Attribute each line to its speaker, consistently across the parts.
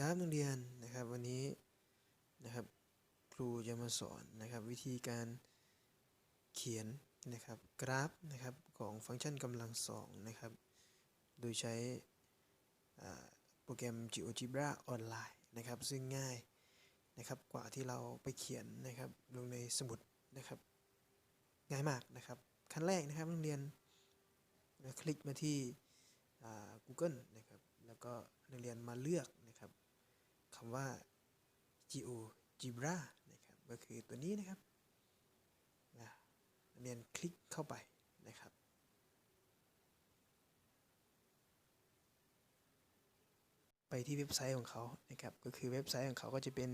Speaker 1: ครับนักเรียนนะครับวันนี้นะครับครูจะมาสอนนะครับวิธีการเขียนนะครับกราฟนะครับของฟังก์ชันกำลังสองนะครับโดยใช้โปรแกรม GeoGebra ออนไลน์นะครับซึ่งง่ายนะครับกว่าที่เราไปเขียนนะครับลงในสมุดนะครับง่ายมากนะครับขั้นแรกนะครับนักเรียนคลิกมาที่ Google นะครับแล้วก็นักเรียนมาเลือก คำว่า GeoGebra นะครับก็คือตัวนี้นะครับนะนักเรียนคลิกเข้าไปนะครับ ไปที่เว็บไซต์ของเขานะครับก็คือเว็บไซต์ของเขาก็จะเป็น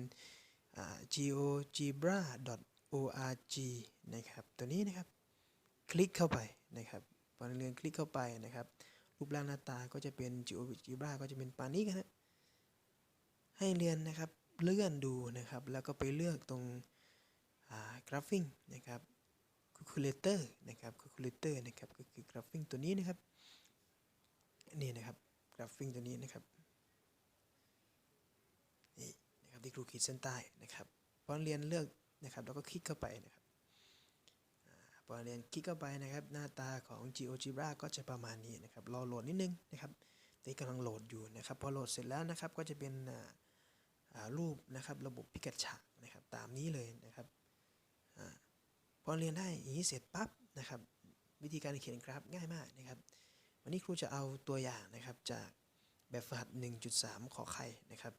Speaker 1: geogebra.org นะครับตัวนี้นะครับคลิกเข้าไปนะครับพอเรียนคลิกเข้าไปนะครับ รูปร่างหน้าตาก็จะเป็น GeoGebra ก็จะเป็นปานนี้กันนะ ให้เรียนนะครับเลื่อนดูนะครับ แล้วก็ไปเลือกตรงกราฟิงนะครับ calculator นะครับ calculator นะครับก็คือกราฟิงตัวนี้นะครับนี่นะครับกราฟิงตัวนี้นะครับนี่นะครับที่ครูขีดเส้นใต้นะครับพอเรียนเลือกนะครับแล้วก็คลิกเข้าไปนะครับพอเรียนคลิกเข้าไปนะครับหน้าตาของ GeoGebra ก็จะประมาณนี้นะครับรอโหลดนิดนึงนะครับตีกำลังโหลดอยู่นะครับพอโหลดเสร็จแล้วนะครับก็จะเป็นอ่า รูปนะครับระบบพิกัดฉากนะครับตามนี้เลยนะครับอพอเรียนได้อย่างนี้เสร็จปั๊บนะครับ วิธีการเขียนกราฟง่ายมากนะครับ วันนี้ครูจะเอาตัวอย่างนะครับจากแบบฝึกหัด 1.3 ขอไข่นะครับ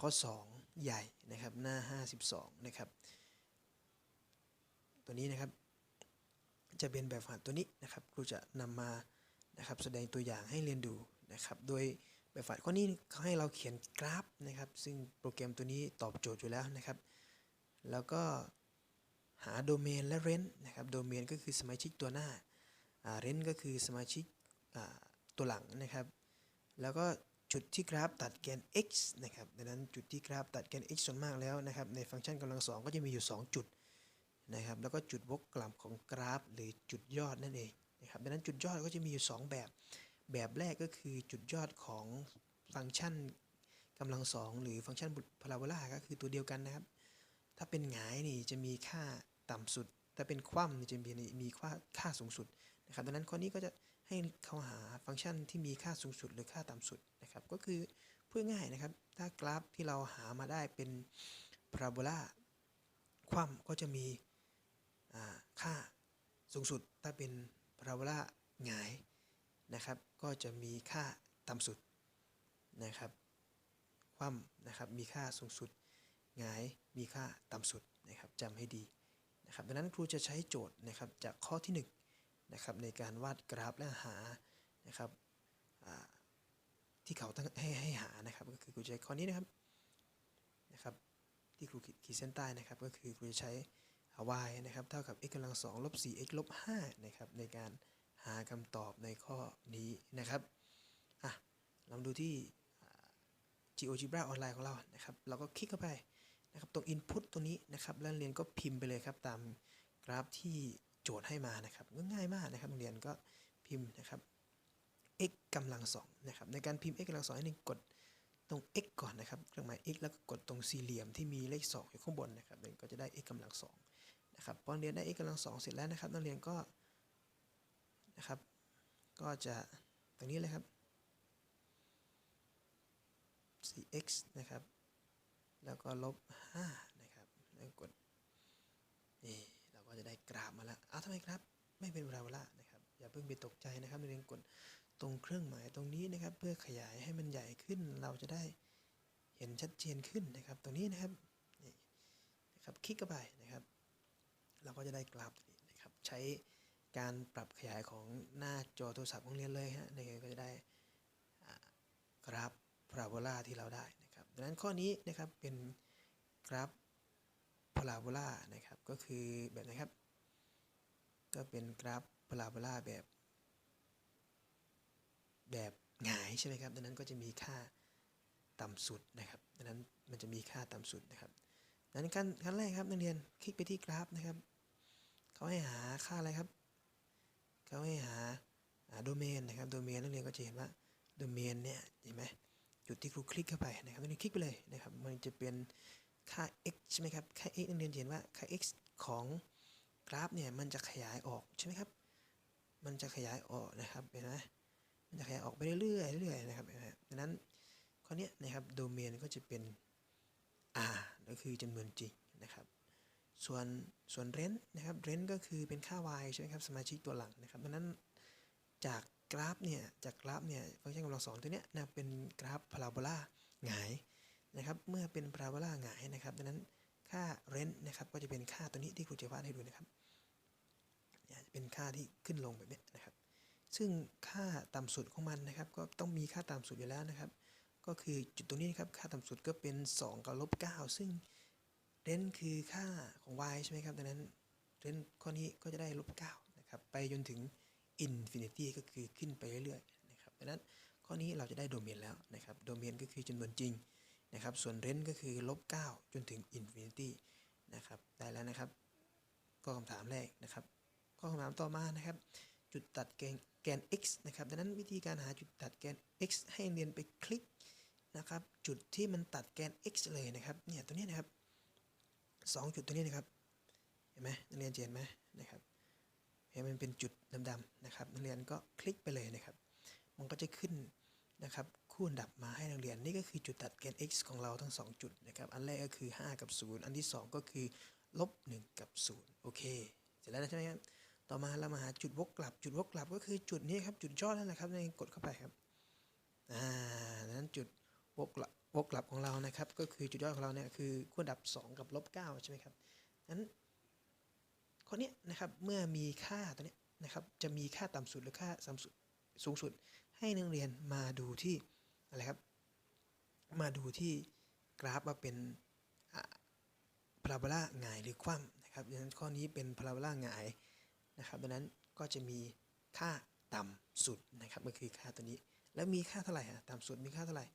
Speaker 1: ข้อ 2 ใหญ่นะครับหน้า 52 นะครับ ตัวนี้นะครับจะเป็นแบบฝึกหัดตัวนี้นะครับครูจะนำมานะครับแสดงตัวอย่างให้เรียนดูนะครับ โดย แบบฝันข้อนี้เขาให้เราเขียนกราฟนะครับ ซึ่งโปรแกรมตัวนี้ตอบโจทย์อยู่แล้วนะครับ แล้วก็หาโดเมนและเรนนะครับ โดเมนก็คือสมาชิกตัวหน้าเรนก็คือสมาชิกอ่าตัวหลังนะครับ แล้วก็จุดที่กราฟตัดแกน x นะครับ ดังนั้นจุดที่กราฟตัดแกน x ส่วนมากแล้วนะครับ ในฟังก์ชันกำลังสองก็จะมีอยู่ 2 จุดนะครับ แล้วก็จุดวกกลับของกราฟ หรือจุดยอดนั่นเองนะครับ ดังนั้นจุดยอดก็จะมีอยู่ 2 แบบ แบบแรกก็คือจุดยอดของฟังก์ชันกำลังสองหรือฟังก์ชันพาราโบลาก็คือตัวเดียวกันนะครับ ถ้าเป็นหงายนี่จะมีค่าต่ำสุด ถ้าเป็นคว่ำนี่จะมีมีค่าค่าสูงสุดนะครับดังนั้นข้อนี้ก็จะให้เขาหาฟังก์ชันที่มีค่าสูงสุดหรือค่าต่ำสุดนะครับ ก็คือพูดง่ายนะครับ ถ้ากราฟที่เราหามาได้เป็นพาราโบลาคว่ำก็จะมีค่าสูงสุด ถ้าเป็นพาราโบลาหงาย นะครับ ก็จะมีค่าต่ำสุดนะครับคว่ำนะครับมีค่าสูงสุดหงายมีค่าต่ำสุดนะครับจำให้ดีนะครับดังนั้นครูจะใช้โจทย์นะครับจากข้อที่1นงนะครับในการวาดกราฟและหานะครับที่เขาตั้งให้ให้หานะครับ ก็คือครูจะใช้ข้อนี้นะครับนะครับที่ครูขีดขีดเส้นใต้นะครับ ก็คือครูจะใช้ y นะครับเท่ากับ x กำลัง2ลบ 4x ลบ5นะครับในการ หาคำตอบในข้อนี้นะครับอะลองดูที่ GeoGebra ออนไลน์ของเรานะครับ เราก็คลิกเข้าไปนะครับ ตรง Input ตัวนี้นะครับ แล้วเรียนก็พิมพ์ไปเลยครับ ตามกราฟที่โจทย์ให้มานะครับง่ายมากนะครับโรงเรียนก็พิมพ์นะครับ x กำลังสองนะครับ ในการพิมพ์ x กำลังสองให้หนึ่งกดตรง x ก่อนนะครับเครื่องหมาย x แล้วก็กดตรงสี่เหลี่ยมที่มีเลข 2 อยู่ข้างบนนะครับเรียนก็จะได้ x กำลังสองนะครับพอเรียนได้ x กำลังสองเสร็จแล้วนะครับนักเรียนก็ นะครับ ก็จะตรงนี้เลยครับ 4x นะครับ แล้วก็ลบ 5 นะครับ แล้วกด นี่ เราก็จะได้กราฟมาแล้วอ้าทำไมครับ ไม่เป็นพาราโบลานะครับ อย่าเพิ่งไปตกใจนะครับนักเรียนกดตรงเครื่องหมายตรงนี้นะครับ เพื่อขยายให้มันใหญ่ขึ้น เราจะได้เห็นชัดเจนขึ้นนะครับ ตรงนี้นะครับ นี่นะครับ คลิกเข้าไปนะครับ เราก็จะได้กราฟนี้นะครับ ใช้ การปรับขยายของหน้าจอโทรศัพท์ของเรียนเลยฮะในก็จะได้กราฟพาราโบลาที่เราได้นะครับดังนั้นข้อนี้นะครับเป็นกราฟพาราโบลานะครับก็คือแบบไหนครับ ก็เป็นกราฟพาราโบลาแบบ แบบหงายใช่ไหมครับดังนั้นก็จะมีค่าต่ำสุดนะครับดังนั้นมันจะมีค่าต่ำสุดนะครับดังนั้นขั้นขั้นแรกครับนักเรียนคลิกไปที่กราฟนะครับเขาให้หาค่าอะไรครับ เขาให้หาโดเมนนะครับโดเมนนักเรียนก็จะเห็นว่าโดเมนเนี่ยเห็นไหมจุดที่ครูคลิกเข้าไปนะครับตรงนี้คลิกไปเลยนะครับมันจะเป็นค่า x ใช่ไหมครับค่า x นักเรียนจะเห็นว่าค่า x ของกราฟเนี่ยมันจะขยายออกใช่ไหมครับมันจะขยายออกนะครับเห็นไหมมันจะขยายออกไปเรื่อยๆเรื่อยๆนะครับดังนั้นข้อนี้นะครับโดเมนก็จะเป็น r ก็คือจำนวนจริง ส่วนส่วนเรนนะครับเรนก็คือเป็นค่า y ใช่ไหมครับสมาชิกตัวหลังนะครับดังนั้นจากกราฟเนี่ยจากกราฟเนี่ยฟังก์ชันกำลังสองตัวเนี้ยนะเป็นกราฟพาราโบลาหงายนะครับเมื่อเป็นพาราโบลาหงายนะครับดังนั้นค่าเรนนะครับก็จะเป็นค่าตัวนี้ที่ครูจะวาดให้ดูนะครับเนี่ยจะเป็นค่าที่ขึ้นลงแบบนี้นะครับ ซึ่งค่าต่ำสุดของมันนะครับ ก็ต้องมีค่าต่ำสุดอยู่แล้วนะครับ ก็คือจุดตรงนี้นะครับค่าต่ำสุดก็เป็น2กับลบ9ซึ่ง เรนคือค่าของ y ใช่ไหมครับ ดังนั้นเรนข้อนี้ก็จะได้ลบ9นะครับ ไปจนถึง infinity ก็คือขึ้นไปเรื่อยๆนะครับ ดังนั้นข้อนี้เราจะได้โดเมนแล้วนะครับ โดเมนก็คือจำนวนจริงนะครับ ส่วนเรนก็คือลบ9จนถึง infinity นะครับ ได้แล้วนะครับ ก็คำถามแรกนะครับข้อคำถามต่อมานะครับ จุดตัดแกนแกน x นะครับ ดังนั้นวิธีการหาจุดตัดแกน x ให้เรียนไปคลิกนะครับ จุดที่มันตัดแกน x เลยนะครับ เนี่ยตัวนี้นะครับ สองจุดตัวนี้นะครับ เห็นไหมนักเรียนเห็นไหมนะครับเห็นมันเป็นจุดดำๆนะครับ นักเรียนก็คลิกไปเลยนะครับ มันก็จะขึ้นนะครับ คู่อันดับมาให้นักเรียนนี่ก็คือจุดตัดแกน x ของเราทั้ง 2 จุดนะครับ อันแรกก็คือ 5 กับ 0 อันที่ 2 ก็คือลบ1กับ 0 โอเค เสร็จแล้วนะใช่ไหมครับ ต่อมาเรามาหาจุดวกกลับ จุดวกกลับก็คือจุดนี้ครับ จุดยอดนั่นแหละครับในกดเข้าไปครับ อ่านั้นจุดวกกลับ วกกลับของเรานะครับ ก็คือจุดยอดของเราเนี่ยคือคู่อันดับ 2 กับลบ9ใช่ไหมครับนั้นข้อนี้นะครับเมื่อมีค่าตัวนี้นะครับจะมีค่าต่ำสุดหรือค่าสูงสุดสูงสุด ให้นักเรียนมาดูที่อะไรครับ มาดูที่กราฟว่าเป็นพาราโบลาหงายหรือคว่ำนะครับดังนั้นข้อนี้เป็นพาราโบลาหงายนะครับดังนั้นก็จะมีค่าต่ำสุดนะครับก็คือค่าตัวนี้ แล้วมีค่าเท่าไหร่อะต่ำสุดมีค่าเท่าไหร่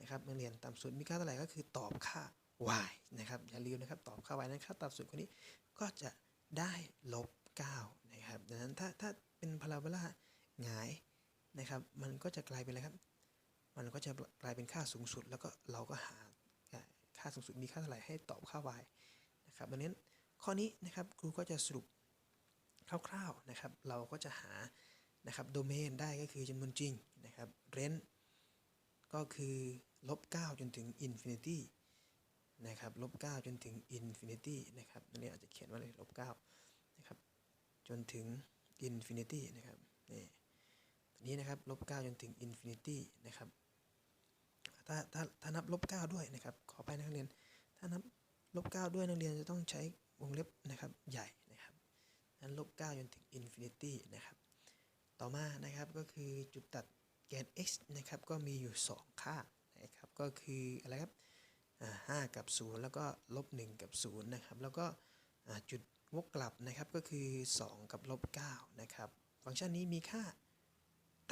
Speaker 1: นะครับนักเรียนต่ำสุดมีค่าเท่าไหร่ก็คือตอบค่า y นะครับอย่าลืมนะครับตอบค่า y นั้นค่าต่ำสุดคนนี้ก็จะได้ลบ9นะครับดังนั้นถ้าถ้าเป็นพาราโบลาหงายนะครับมันก็จะกลายเป็นอะไรครับ มันก็จะกลายเป็นค่าสูงสุด แล้วก็เราก็หาค่าสูงสุดมีค่าเท่าไหร่ให้ตอบค่า y นะครับดังนั้นข้อนี้นะครับครูก็จะสรุปคร่าวๆนะครับ เราก็จะหานะครับโดเมนได้ก็คือจำนวนจริงนะครับเรนก็คือ ลบ9จนถึงอินฟินิตี้นะครับลบ9จนถึงอินฟินิตี้นะครับนนี้อาจจะเขียนว่าเลยลบ9นะครับจนถึงอินฟินิตี้นะครับนี่ตัวนี้นะครับลบ9จนถึงอินฟินิตี้นะครับถ้าถ้าถ้านับลบ9ด้วยนะครับขอไปนักเรียน ถ้านับลบ9ด้วยนักเรียนจะต้องใช้วงเล็บนะครับใหญ่นะครับนั้นลบ9จนถึงอินฟินิตี้นะครับต่อมานะครับก็คือจุดตัดแกน x นะครับก็มีอยู่ 2 ค่า ก็คืออะไรครับห้ากับ 0 แล้วก็ลบ1กับ0นะครับแล้วก็จุดวกกลับนะครับก็คือ 2 กับลบ9นะครับฟังก์ชันนี้มีค่า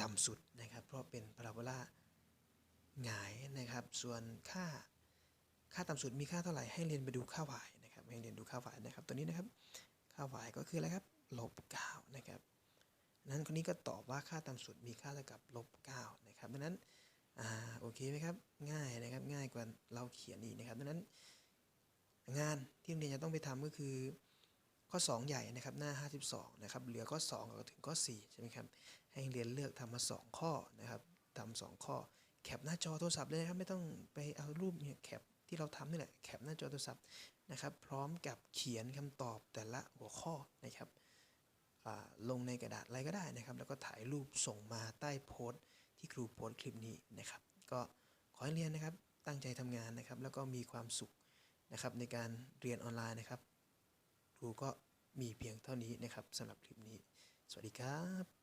Speaker 1: ต่ำสุดนะครับ เพราะเป็นพาราโบลาหงายนะครับ ส่วนค่าค่าต่ำสุดมีค่าเท่าไหร่ให้เรียนไปดูค่า y นะครับให้เรียนดูค่า y นะครับตัวนี้นะครับค่า y ก็คืออะไรครับลบ9นะครับนั้นคนนี้ก็ตอบว่าค่าต่ำสุดมีค่าเท่ากับลบ9นะครับดังนั้น อ่าโอเคไหมครับ ง่ายนะครับง่ายกว่าเราเขียนอีกนะครับดังนั้น งานที่โรงเรียนจะต้องไปทำก็คือข้อ 2 ใหญ่นะครับหน้า 52 นะครับเหลือข้อ 2ก็ถึงข้อ4ใช่ไหมครับให้เรียนเลือกทำมา 2 ข้อนะครับทำสองข้อแคปหน้าจอโทรศัพท์เลยนะครับไม่ต้องไปเอารูปเนี่ยแคปที่เราทำนี่แหละแคปหน้าจอโทรศัพท์นะครับ พร้อมกับเขียนคำตอบแต่ละหัวข้อนะครับลงในกระดาษอะไรก็ได้นะครับ แล้วก็ถ่ายรูปส่งมาใต้โพสต์ ที่ครูโพสต์คลิปนี้นะครับ ก็ขอให้เรียนนะครับตั้งใจทำงานนะครับ แล้วก็มีความสุขนะครับในการเรียนออนไลน์นะครับ ครูก็มีเพียงเท่านี้นะครับสำหรับคลิปนี้ สวัสดีครับ